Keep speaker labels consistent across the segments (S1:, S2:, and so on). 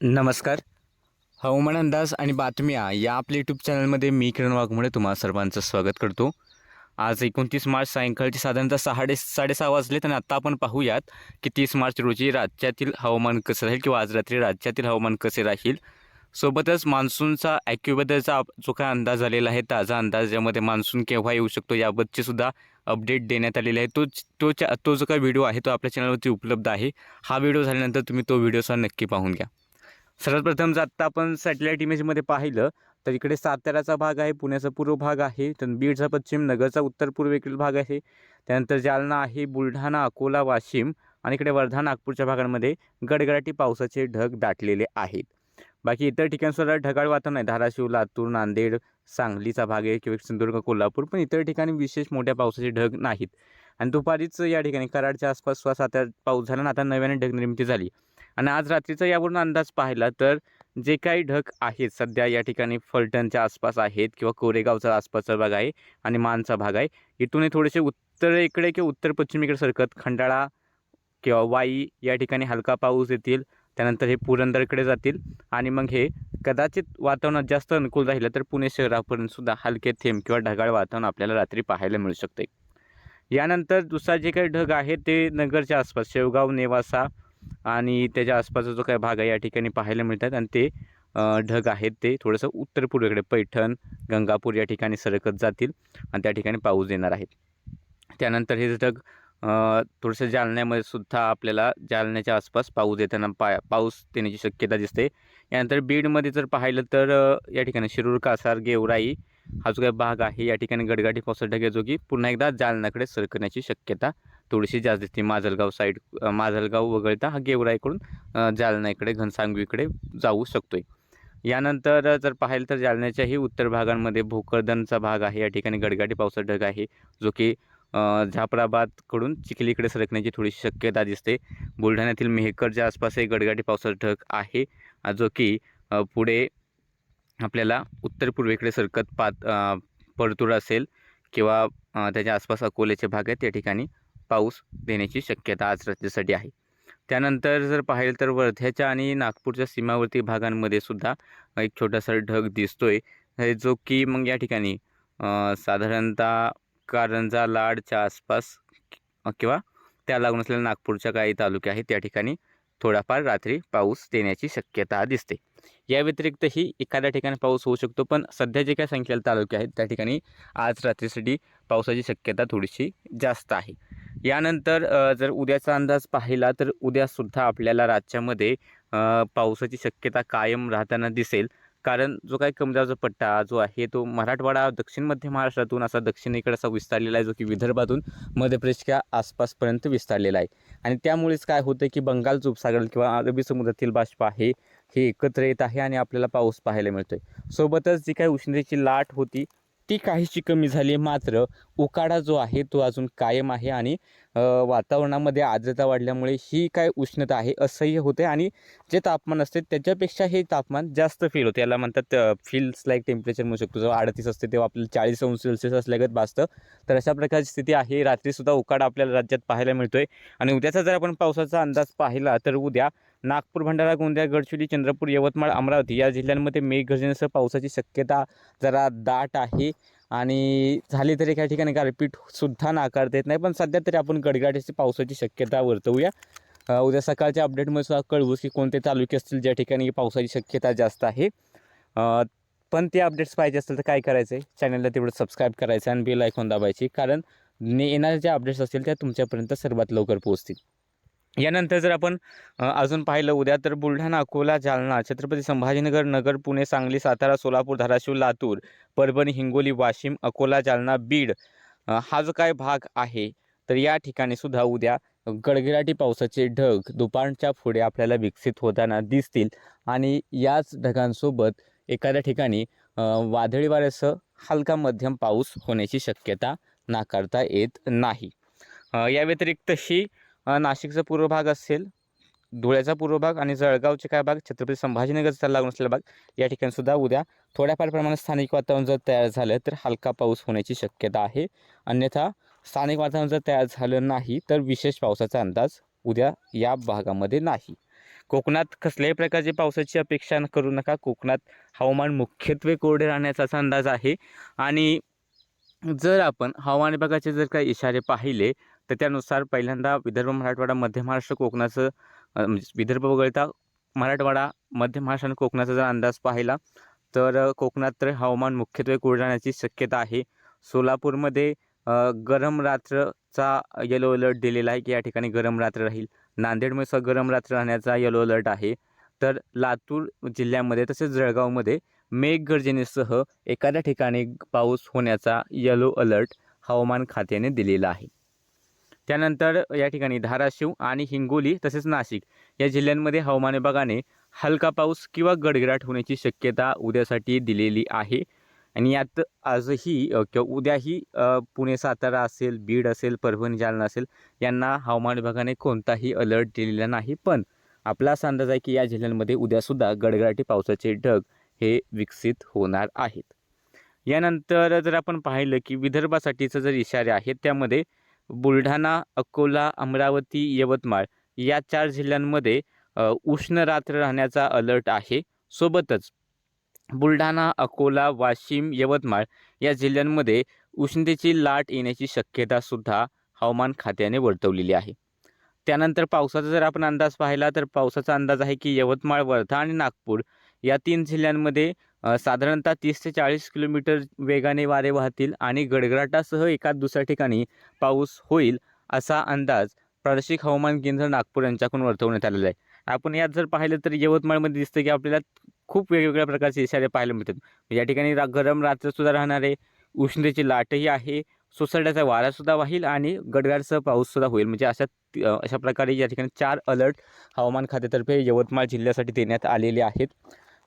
S1: नमस्कार. हवामान अंदाज आणि बातम्या या आपल्या यूट्यूब चॅनलमध्ये मी किरण वाघमोडे तुम्हा सर्वांचं स्वागत करतो. आज एकोणतीस मार्च सायंकाळची साधारणतः साडे साडेसहा वाजले आणि आत्ता आपण पाहूयात की तीस मार्च रोजी राज्यातील हवामान कसं राहील किंवा आज रात्री राज्यातील हवामान कसे राहील. सोबतच मान्सूनचा ॲक्युबद्दलचा जो काय अंदाज आलेला आहे ताजा अंदाज यामध्ये मान्सून केव्हा येऊ शकतो याबाबतची सुद्धा अपडेट देण्यात आलेले आहे. तो तो तो जो काय व्हिडिओ आहे तो आपल्या चॅनलवरती उपलब्ध आहे. हा व्हिडिओ झाल्यानंतर तुम्ही तो व्हिडिओसुद्धा नक्की पाहून घ्या. सर्वात प्रथम जर आत्ता आपण सॅटेलाईट इमेजमध्ये पाहिलं तर इकडे साताऱ्याचा भाग आहे पुण्याचा पूर्व भाग आहे तर बीडचा पश्चिम नगरचा उत्तर पूर्वेकडील भाग आहे. त्यानंतर जालना आहे बुलढाणा अकोला वाशिम आणि इकडे वर्धा नागपूरच्या भागांमध्ये गडगडाटी पावसाचे ढग दाटलेले आहेत. बाकी इतर ठिकाणसुद्धा ढगाळ वातावरण आहे. धाराशिव लातूर नांदेड सांगलीचा भाग आहे किंवा सिंधुदुर्ग कोल्हापूर पण इतर ठिकाणी विशेष मोठ्या पावसाचे ढग नाहीत. आणि दुपारीच या ठिकाणी कराडच्या आसपास स्वतः पाऊस झाला आणि आता नव्याने ढग निर्मिती झाली. आणि आज रात्रीचा यावरून अंदाज पाहिला तर जे काही ढग आहेत सध्या या ठिकाणी फलटणच्या आसपास आहेत किंवा कोरेगावचा आसपासचा भाग आहे आणि मानचा भाग आहे इथून हे थोडेसे उत्तरेकडे किंवा उत्तर पश्चिमेकडे सरकत खंडाळा किंवा वाई या ठिकाणी हलका पाऊस येतील त्यानंतर हे पुरंदरकडे जातील आणि मग हे कदाचित वातावरणात जास्त अनुकूल राहिलं तर पुणे शहरापर्यंत सुद्धा हलके थेंब किंवा ढगाळ वातावरण आपल्याला रात्री पाहायला मिळू शकते. यानंतर दुसरा जे काही ढग आहे ते नगरच्या आसपास शेवगाव नेवासा आणि त्याच्या आसपासचा जो काही भाग आहे या ठिकाणी पाहायला मिळतात. आणि ते ढग आहेत ते थोडंसं उत्तर पूर्वेकडे. पैठण गंगापूर या ठिकाणी सरकत जातील आणि त्या ठिकाणी पाऊस येणार आहेत. त्यानंतर हे ढग थोडंसं जालन्यामध्ये सुद्धा आपल्याला जालन्याच्या आसपास पाऊस येताना पा पाऊस देण्याची शक्यता दिसते. यानंतर बीडमध्ये जर पाहिलं तर या ठिकाणी शिरूर कासार गेवराई हा जो काही भाग आहे या ठिकाणी गडगाठी पावसाचा ढग जो की पुन्हा एकदा जालन्याकडे सरकण्याची शक्यता थोडीशी जास्त दिसते. माजलगाव साईड अ, माजलगाव वगळता हा गेवराईकडून इकडून जालना इकडे घनसांगवीकडे जाऊ शकतोय. यानंतर जर पाहिलं तर जालन्याच्याही उत्तर भागांमध्ये भोकरदनचा भाग आहे. या ठिकाणी गडगाटी पावसाचा ढग आहे जो की झापराबादकडून चिखलीकडे सरकण्याची थोडीशी शक्यता दिसते. बुलढाण्यातील मेहकरच्या आसपासही गडगाटी पावसाचा ढग आहे जो की पुढे आपल्याला उत्तर पूर्वेकडे सरकत पात अ, परतूर असेल किंवा त्याच्या आसपास अकोल्याचे भाग आहेत त्या ठिकाणी पाऊस देण्याची शक्यता आज रात्रीसाठी आहे. त्यानंतर जर पाहिलं तर वर्ध्याच्या आणि नागपूरच्या सीमावर्ती भागांमध्ये सुद्धा एक छोटासा ढग दिसतोय. आहे जो की मग या ठिकाणी साधारणतः कारंजा लाडच्या आसपास किंवा त्या लागून असलेल्या नागपूरच्या काही तालुके आहेत त्या ठिकाणी थोडाफार रात्री पाऊस देण्याची शक्यता दिसते. या व्यतिरिक्तही एखाद्या ठिकाणी पाऊस होऊ शकतो पण सध्या जे काही संख्येला तालुके आहेत त्या ठिकाणी आज रात्रीसाठी पावसाची शक्यता थोडीशी जास्त आहे. यानंतर जर उद्याचा अंदाज पाहिला तर उद्यासुद्धा आपल्याला राज्यामध्ये पावसाची शक्यता कायम राहताना दिसेल. कारण जो काही कमजाचा पट्टा जो आहे तो मराठवाडा दक्षिण मध्य महाराष्ट्रातून असा दक्षिणेकडे असा विस्तारलेला आहे जो की विदर्भातून मध्य प्रदेशच्या आसपासपर्यंत विस्तारलेला आहे. आणि त्यामुळेच काय होतं की बंगाल उपसागर किंवा अरबी समुद्रातील बाष्प आहे हे एकत्र येत आहे आणि आपल्याला पाऊस पाहायला मिळतोय. सोबतच जी काही उष्णतेची लाट होती ती काहीशी कमी झाली मात्र उकाडा जो आहे तो अजून कायम आहे आणि वातावरणामध्ये आर्द्रता वाढल्यामुळे ही काय उष्णता आहे असह्य होते आणि जे तापमान असते त्याच्यापेक्षा हे तापमान जास्त फील होते. याला म्हणतात फील्स लाईक टेम्परेचर म्हणू शकतो. जेव्हा अडतीस असते तेव्हा आपल्याला चाळीस अंश सेल्सिअस असल्यागत भासतं. तर अशा प्रकारची स्थिती आहे. रात्रीसुद्धा उकाडा आपल्याला राज्यात पाहायला मिळतोय. आणि उद्याचा जर आपण पावसाचा अंदाज पाहिला तर उद्या नागपूर भंडारा गोंदिया गडचिरोली चंद्रपूर यवतमाळ अमरावती या जिल्ह्यांमध्ये मेघगर्जनेसह पावसाची शक्यता जरा दाट आहे. आणि झाली तरी काही ठिकाणी गारपीटसुद्धा नाकारता येत नाही पण सध्या तरी आपण गडगाडीची पावसाची शक्यता वर्तवूया. उद्या सकाळच्या अपडेटमध्ये सुद्धा कळवू की कोणते तालुके असतील ज्या ठिकाणी पावसाची शक्यता जास्त आहे. पण ते अपडेट्स पाहिजे असतील तर काय करायचं आहे चॅनलला तेवढं सबस्क्राईब करायचं आणि बेल ऐकून दाबायची कारण ने येणाऱ्या ज्या अपडेट्स असतील त्या तुमच्यापर्यंत सर्वात लवकर पोहोचतील. यानंतर जर आपण अजून पाहिलं उद्या तर बुलढाणा अकोला जालना छत्रपती संभाजीनगर नगर पुणे सांगली सातारा सोलापूर धाराशिव लातूर परभणी हिंगोली वाशिम अकोला जालना बीड हा जो काय भाग आहे तर या ठिकाणी सुद्धा उद्या गडगिराटी पावसाचे ढग दुपारच्या पुढे आपल्याला विकसित होताना दिसतील. आणि याच ढगांसोबत एखाद्या ठिकाणी वादळी वाऱ्यासह हलका मध्यम पाऊस होण्याची शक्यता नाकारता येत नाही. या व्यतिरिक्तही नाशिकचा पूर्व भाग असेल धुळ्याचा पूर्व भाग आणि जळगावचे काय भाग? छत्रपती संभाजीनगरचा लागून असलेला भाग. या ठिकाणी सुद्धा उद्या थोड्याफार प्रमाणात स्थानिक वातावरण जर तयार झालं तर हलका पाऊस होण्याची शक्यता आहे. अन्यथा स्थानिक वातावरण जर तयार झालं नाही तर विशेष पावसाचा अंदाज उद्या या भागामध्ये नाही. कोकणात कसल्याही प्रकारची पावसाची अपेक्षा करू नका. कोकणात हवामान मुख्यत्वे कोरडे राहण्याचाच अंदाज आहे. आणि जर आपण हवामान विभागाचे जर काही इशारे पाहिले तर त्यानुसार पहिल्यांदा विदर्भ मराठवाडा मध्य महाराष्ट्र कोकणाचं म्हणजे विदर्भ वगळता मराठवाडा मध्य महाराष्ट्र आणि कोकणाचा जर अंदाज पाहिला तर कोकणात तर हवामान मुख्यत्वे कोरडे राहण्याची शक्यता आहे. सोलापूरमध्ये गरम रात्रचा येलो अलर्ट दिलेला आहे की या ठिकाणी गरम रात्र राहील. नांदेडमध्ये सुद्धा गरम रात्र राहण्याचा येलो अलर्ट आहे. तर लातूर जिल्ह्यामध्ये तसेच जळगावमध्ये मेघगर्जनेसह एखाद्या ठिकाणी पाऊस होण्याचा येलो अलर्ट हवामान खात्याने दिलेला आहे. त्यानंतर या ठिकाणी धाराशिव आणि हिंगोली तसेच नाशिक या जिल्ह्यांमध्ये हवामान विभागाने हलका पाऊस किंवा गडगडाट होण्याची शक्यता उद्यासाठी दिलेली आहे. आणि यात आजही किंवा उद्याही पुणे सातारा असेल बीड असेल परभणी जालना असेल यांना हवामान विभागाने कोणताही अलर्ट दिलेला नाही. पण आपला असा अंदाज आहे की या जिल्ह्यांमध्ये उद्यासुद्धा गडगडाटी पावसाचे ढग हे विकसित होणार आहेत. यानंतर जर आपण पाहिलं की विदर्भासाठीचं जर इशारे आहेत त्यामध्ये बुलढाणा अकोला अमरावती यवतमाळ या चार जिल्ह्यांमध्ये उष्ण रात्र राहण्याचा अलर्ट आहे. सोबतच बुलढाणा अकोला वाशिम यवतमाळ या जिल्ह्यांमध्ये उष्णतेची लाट येण्याची शक्यतासुद्धा हवामान खात्याने वर्तवलेली आहे. त्यानंतर पावसाचा जर आपण अंदाज पाहिला तर पावसाचा अंदाज आहे की यवतमाळ वर्धा आणि नागपूर या तीन जिल्ह्यांमध्ये साधारणतः तीस ते चाळीस किलोमीटर वेगाने वारे वाहतील आणि गडगडाटासह एकाच दुसऱ्या ठिकाणी पाऊस होईल असा अंदाज प्रादेशिक हवामान केंद्र नागपूर यांच्याकडून वर्तवण्यात आलेला आहे. आपण यात जर पाहिलं तर यवतमाळमध्ये दिसतं की आपल्याला खूप वेगवेगळ्या प्रकारचे इशारे पाहायला मिळतात. या ठिकाणी रा गरम रात्रसुद्धा राहणार आहे उष्णतेची लाटही आहे सोसाट्याचा वारासुद्धा वाहील आणि गडगडाटसह पाऊससुद्धा होईल. म्हणजे अशा अशा प्रकारे या ठिकाणी चार अलर्ट हवामान खात्यातर्फे यवतमाळ जिल्ह्यासाठी देण्यात आलेले आहेत.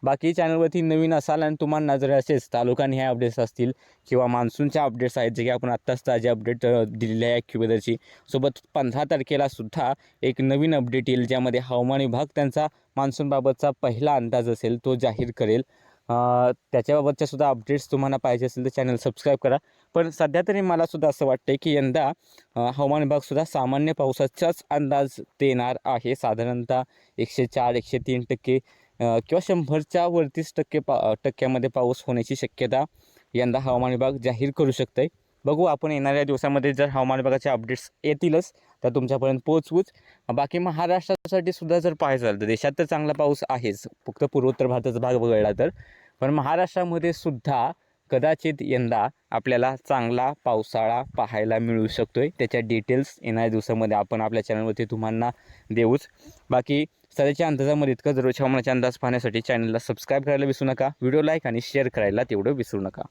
S1: बाकी चॅनलवरती नवीन असाल आणि तुम्हाला जर असेच तालुकाने ह्या अपडेट्स असतील किंवा मान्सूनच्या अपडेट्स आहेत जे की आपण आत्ताच ताजे अपडेट दिलेले आहे क्युबेदरची सोबत पंधरा तारखेला सुद्धा एक नवीन अपडेट येईल ज्यामध्ये हवामान विभाग त्यांचा मान्सूनबाबतचा पहिला अंदाज असेल तो जाहीर करेल. त्याच्याबाबतच्या सुद्धा अपडेट्स तुम्हाला पाहिजे असेल तर चॅनल सबस्क्राईब करा. पण सध्या तरी मला सुद्धा असं वाटतं की यंदा हवामान विभागसुद्धा सामान्य पावसाचाच अंदाज देणार आहे. साधारणतः एकशे चार एकशे तीन टक्के किंवा शंभरच्या वरतीस टक्के पा टक्क्यामध्ये पाऊस होण्याची शक्यता यंदा हवामान विभाग जाहीर करू शकतं आहे बघू आपण येणाऱ्या दिवसामध्ये जर हवामान विभागाचे अपडेट्स येतीलच तर तुमच्यापर्यंत पोहोचवूच. बाकी महाराष्ट्रासाठी सुद्धा जर पाहायचं झालं तर देशात तर चांगला पाऊस आहेच. फक्त पूर्वोत्तर भारताचा भाग वगळला तर. पण महाराष्ट्रामध्ये सुद्धा कदाचित यंदा आपल्याला चांगला पावसाळा पाहायला मिळू शकतो आहे त्याच्या डिटेल्स येणाऱ्या दिवसामध्ये आपण आपल्या चॅनलवरती तुम्हाला देऊच. बाकी स्थळाच्या अंदाजामध्ये इतकं दररोज हवामानाचे अंदाज पाहण्यासाठी चॅनलला सबस्क्राईब करायला विसरू नका. व्हिडिओ लाईक आणि शेअर करायला तेवढं विसरू नका.